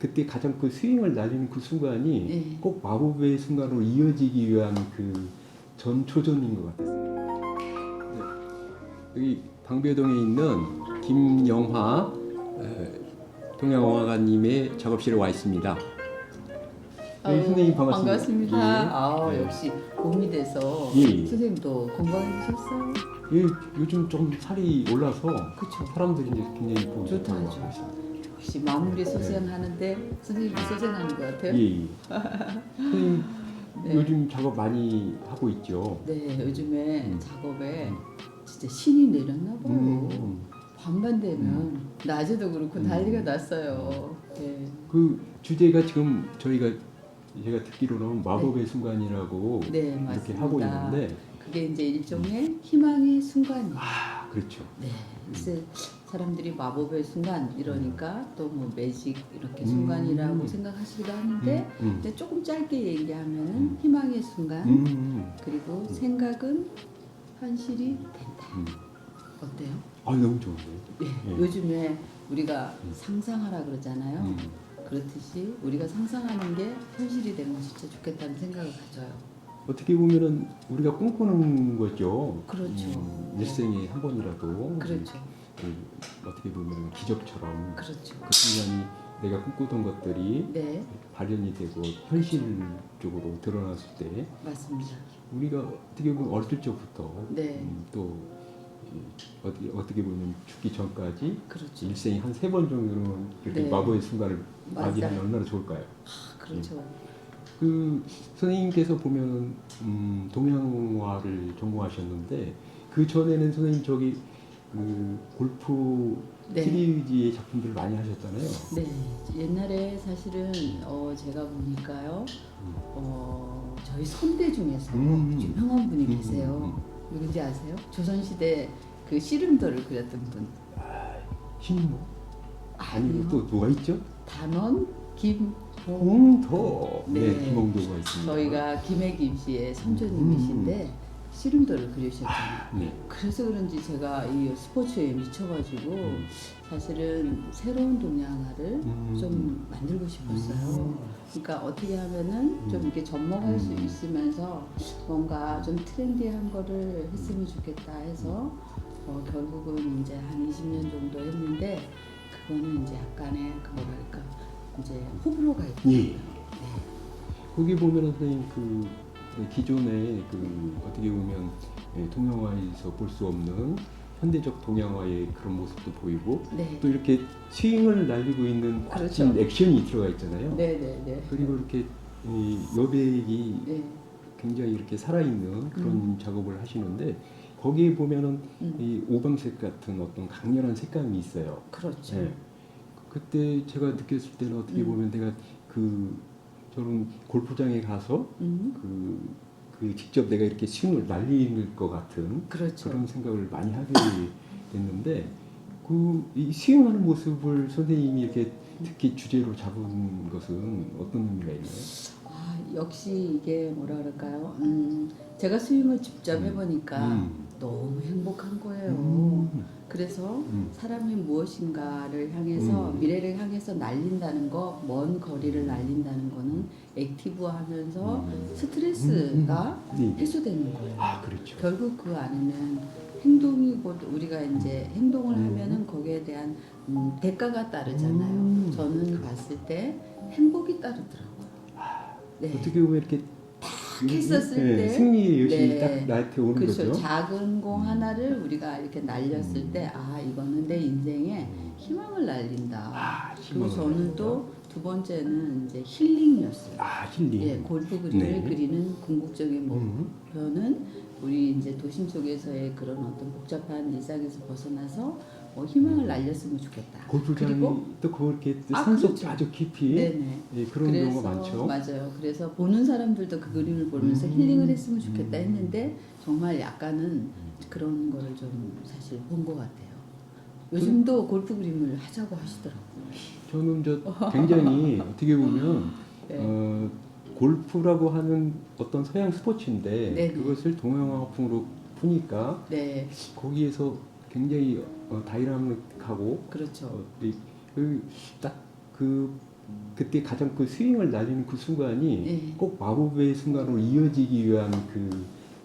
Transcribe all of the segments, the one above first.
그때 가장 그 스윙을 날리는 그 순간이 네. 꼭 마법의 순간으로 이어지기 위한 그 전초전인 것 같았어요. 네. 여기 방배동에 있는 김영화 에, 동양영화가님의 작업실에 와 있습니다. 네, 아유, 선생님 반갑습니다. 반갑습니다. 예. 아 예. 역시 봄이 돼서 예. 선생님도 건강해지셨어요? 예, 요즘 좀 살이 올라서 그쵸. 사람들이 이제 굉장히 보고 좋다, 역시 마무리 소생하는데 선생님도 소생하는 것 같아요. 예, 예. 선생님 네. 요즘 작업 많이 하고 있죠. 네, 요즘에 음. 작업에 진짜 신이 내렸나 봐요. 음. 밤만 되면 낮에도 그렇고 음. 난리가 났어요. 네. 그 주제가 지금 저희가 제가 듣기로는 마법의 순간이라고 네, 이렇게 맞습니다. 하고 있는데 그게 이제 일종의 희망의 순간이에요. 아 그렇죠. 네, 글쎄 사람들이 마법의 순간 이러니까 또 뭐 매직 이렇게 음. 순간이라고 생각하시기도 하는데 음, 음. 근데 조금 짧게 얘기하면은 음. 희망의 순간 음, 음, 그리고 생각은 현실이 된다. 음. 어때요? 아 너무 좋은데. 예, 예. 요즘에 우리가 음. 상상하라 그러잖아요. 음. 그렇듯이 우리가 상상하는 게 현실이 되면 진짜 좋겠다는 생각을 가져요. 어떻게 보면은 우리가 꿈꾸는 거죠. 그렇죠. 음, 일생에 한 번이라도 그렇죠. 그, 어떻게 보면 기적처럼 그렇죠. 그 순간이 내가 꿈꾸던 것들이 네, 발현이 되고 현실적으로 드러났을 때 맞습니다. 우리가 어떻게 보면 어릴 적부터 네. 음, 또 이, 어떻게, 어떻게 보면 죽기 전까지 그렇죠. 일생에 한 세 번 정도는 이렇게 네. 마법의 순간을 맞아요. 맞이하면 얼마나 좋을까요? 아, 그렇죠. 그 선생님께서 보면 음, 동양화를 전공하셨는데 그 전에는 선생님 저기 그 골프 네. 시리즈의 작품들을 많이 하셨잖아요. 네, 옛날에 사실은 어, 제가 보니까요, 음. 어, 저희 선배 중에서 음. 유명한 분이 음, 계세요. 음, 누군지 아세요? 조선시대 그 씨름도를 그렸던 분. 신모 아니고 아니요. 또 누가 있죠? 단원 김홍. 홍도 네, 네. 김홍도가 있습니다. 저희가 김혜김 씨의 선조님이신데 씨름도를 그리셨잖아요. 네. 그래서 그런지 제가 이 스포츠에 미쳐가지고 음. 사실은 새로운 동양화를 음. 좀 만들고 싶었어요. 음. 그러니까 어떻게 하면은 좀 이렇게 접목할 수 음. 있으면서 뭔가 좀 트렌디한 거를 했으면 좋겠다 해서 어, 결국은 이제 한 20년 정도 했는데 그거는 이제 약간의 그 뭐랄까 이제 호불호가 있고 예. 거기 보면 선생님 그 기존의 그 어떻게 보면 예, 동양화에서 볼 수 없는 현대적 동양화의 그런 모습도 보이고 네. 또 이렇게 스윙을 날리고 있는 그렇죠. 멋진 액션이 들어가 있잖아요. 네네네. 그리고 이렇게 이 여백이 네. 굉장히 이렇게 살아있는 그런 음. 작업을 하시는데 거기에 보면은 음. 이 오방색 같은 어떤 강렬한 색감이 있어요. 그렇죠. 네. 그때 제가 느꼈을 때는 어떻게 음. 보면 내가 그 저는 골프장에 가서 음. 그, 그 직접 내가 이렇게 스윙을 날릴 것 같은 그렇죠. 그런 생각을 많이 하게 됐는데 그 이 스윙하는 모습을 선생님이 이렇게 특히 주제로 잡은 것은 어떤 의미가 있나요? 아, 역시 이게 뭐라 그럴까요? 음, 제가 스윙을 직접 음. 해보니까 음. 너무 행복한 거예요. 음. 그래서 음. 사람이 무엇인가를 향해서 음. 미래를 향해서 날린다는 거, 먼 거리를 날린다는 거는 액티브하면서 음. 스트레스가 음. 네. 해소되는 거예요. 아 그렇죠. 결국 그 안에는 행동이 곧 우리가 이제 행동을 음. 하면은 거기에 대한 음, 대가가 따르잖아요. 음. 저는 봤을 때 행복이 따르더라고요. 네. 어떻게 보면 이렇게 했었을 네, 때 승리의 여신이 네. 딱 나한테 오는 그렇죠. 거죠. 작은 공 음. 하나를 우리가 이렇게 날렸을 음. 때아 이거는 내 인생에 음. 희망을 날린다. 아, 그리고 희망을 저는. 또 두 번째는 이제 힐링이었어요. 아 힐링. 예, 골프 그림을 네. 그리는 궁극적인 음. 목표는 우리 이제 도심 속에서의 그런 어떤 복잡한 일상에서 벗어나서 어, 희망을 날렸으면 좋겠다. 골프장이 그리고 또 그렇게 또 아, 산속 그렇죠. 아주 깊이. 예, 그런 경우가 많죠. 맞아요. 그래서 보는 사람들도 그 그림을 보면서 음. 힐링을 했으면 좋겠다 음. 했는데 정말 약간은 그런 거를 좀 사실 본 것 같아요. 요즘도 골프 그림을 하자고 하시더라고요. 저는 저 굉장히 어떻게 보면 네. 어, 골프라고 하는 어떤 서양 스포츠인데 네네. 그것을 동양화풍으로 푸니까 네, 거기에서 굉장히 어, 다이나믹하고 그렇죠. 어, 딱그 그때 가장 그 스윙을 날리는 그 순간이 네. 꼭 마법의 순간으로 이어지기 위한 그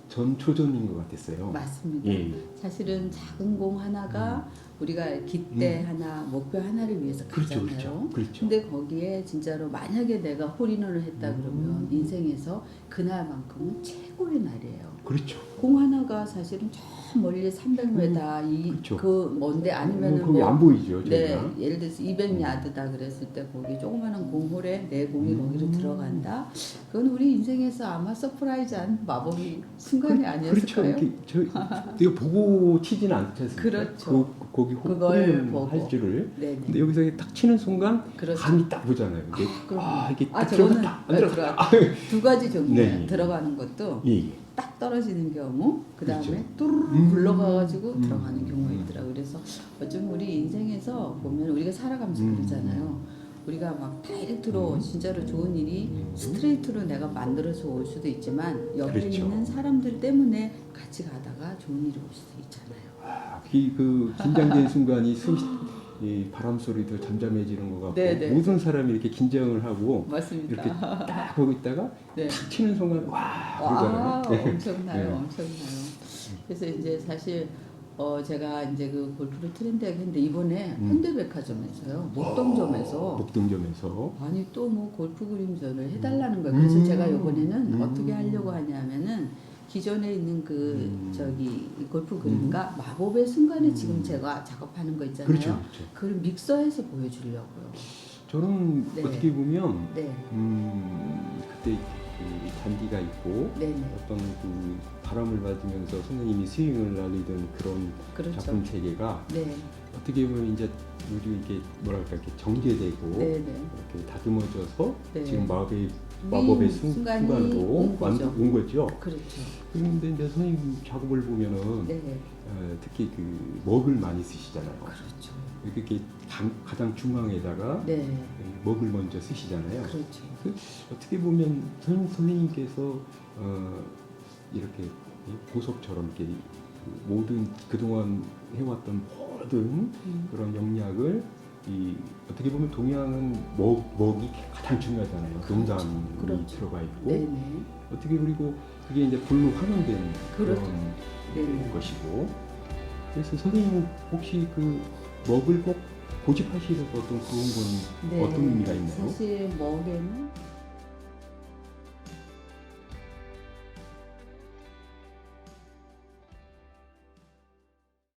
전초전인 것 같았어요. 맞습니다. 예. 사실은 작은 공 하나가 우리가 기대 하나, 목표 하나를 위해서 음. 그렇죠, 가잖아요. 그렇죠, 그렇죠. 근데 거기에 진짜로 만약에 내가 홀인원을 했다 음. 그러면 인생에서 그날만큼은 최고의 날이에요. 그렇죠. 공 하나가 사실은 저 멀리 300m 이 그렇죠. 그 먼데 아니면은 거기 뭐안 보이죠, 네, 저희가. 예를 들어서 200야드다 그랬을 때 거기 조그마한 공홀에 내 공이 음. 거기로 들어간다. 그건 우리 인생에서 아마 서프라이즈한 마법이 순간이 그- 아니었을까요? 그렇죠. 이렇게 저 이거 보고 치지는 않지 않습니까? 그렇죠. 그, 거기 그걸 홀인원 보고. 할 줄을. 네네. 근데 여기서 딱 치는 순간 그렇죠. 감이 딱 보잖아요. 이게 그럼요. 아, 이게 아, 저거는 들어갔다. 안 어, 들어갔다. 두 가지 종류예요. 네. 들어가는 것도 예, 예. 딱 떨어지는 경우, 그 다음에 그렇죠. 뚜루루 음. 굴러가가지고 음. 들어가는 경우가 음. 있더라고요. 그래서 어쩜 우리 인생에서 보면 우리가 살아가면서 음. 그러잖아요. 우리가 막 다이렉트로 음. 진짜로 좋은 일이 음. 스트레이트로 내가 만들어서 올 수도 있지만 옆에 그렇죠. 있는 사람들 때문에 같이 가다가 좋은 일이 올 수도 있잖아요. 아, 그, 그 긴장된 순간이 숨, 이 바람 소리도 잠잠해지는 것 같고 네, 네. 모든 사람이 이렇게 긴장을 하고 맞습니다. 이렇게 딱 하고 있다가 네. 탁 치는 순간 와 와, 그러잖아요. 네. 엄청나요, 네. 엄청나요. 그래서 이제 사실 어 제가 이제 그 골프를 트렌드하게 했는데 이번에 음. 현대백화점에서요, 목동점에서 목동점에서 아니 또 뭐 골프 그림전을 해달라는 거예요. 그래서 음. 제가 이번에는 음. 어떻게 하려고 하냐면은 기존에 있는 그 음. 저기 이 골프 그림과 마법의 순간에 지금 제가 작업하는 거 있잖아요. 그렇죠, 그렇죠. 그걸 믹서해서 보여주려고요. 저는 네. 어떻게 보면 네, 음, 그때 그 잔디가 있고 네, 네, 어떤 그 바람을 맞으면서 선생님이 스윙을 날리던 그런 그렇죠. 작품 세계가 네, 어떻게 보면 이제 우리 이게 뭐랄까 이렇게 정제되고 네, 네. 이렇게 다듬어져서 네. 지금 마법의 이 마법의 순, 순간이 순간으로 온 완- 거죠. 온 거죠. 그렇죠. 그런데 이제 선생님 작업을 보면은 네, 어, 특히 그 먹을 많이 쓰시잖아요. 그렇죠. 이렇게 가, 가장 중앙에다가 네, 먹을 먼저 쓰시잖아요. 그렇죠. 그 어떻게 보면 선, 선생님께서 어, 이렇게 이 보석처럼 이렇게 그 모든 그동안 해왔던 모든 음. 그런 영약을 이 어떻게 보면 동양은 먹, 먹이 가장 중요하잖아요. 농담이 그렇죠. 들어가 있고 네, 네, 어떻게 그리고 그게 이제 불로 환원된 그렇죠. 그런 네. 것이고 그래서 선생님 혹시 그 먹을 꼭 고집하시는 어떤 그런 건 네. 어떤 의미가 있나요? 사실 먹에는